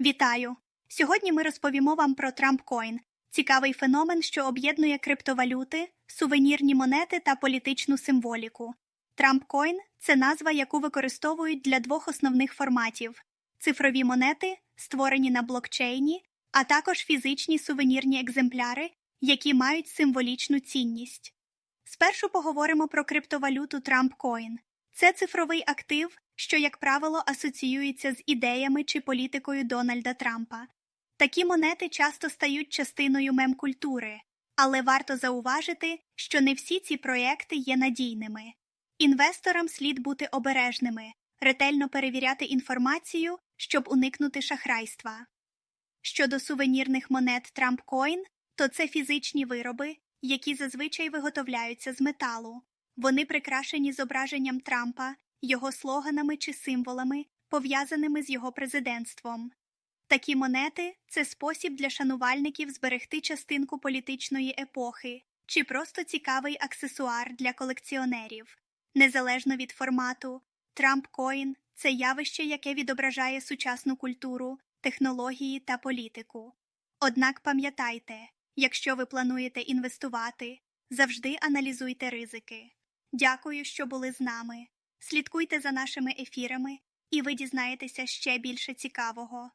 Вітаю! Сьогодні ми розповімо вам про TrumpCoin – цікавий феномен, що об'єднує криптовалюти, сувенірні монети та політичну символіку. TrumpCoin – це назва, яку використовують для двох основних форматів: цифрові монети, створені на блокчейні, а також фізичні сувенірні екземпляри, які мають символічну цінність. Спершу поговоримо про криптовалюту TrumpCoin. Це цифровий актив, що, як правило, асоціюється з ідеями чи політикою Дональда Трампа. Такі монети часто стають частиною мемкультури, але варто зауважити, що не всі ці проекти є надійними. Інвесторам слід бути обережними, ретельно перевіряти інформацію, щоб уникнути шахрайства. Щодо сувенірних монет TrumpCoin, то це фізичні вироби, які зазвичай виготовляються з металу. Вони прикрашені зображенням Трампа, його слоганами чи символами, пов'язаними з його президентством. Такі монети це спосіб для шанувальників зберегти частинку політичної епохи чи просто цікавий аксесуар для колекціонерів. Незалежно від формату, TrumpCoin – це явище, яке відображає сучасну культуру, технології та політику. Однак пам'ятайте, якщо ви плануєте інвестувати, завжди аналізуйте ризики. Дякую, що були з нами. Слідкуйте за нашими ефірами, і ви дізнаєтеся ще більше цікавого.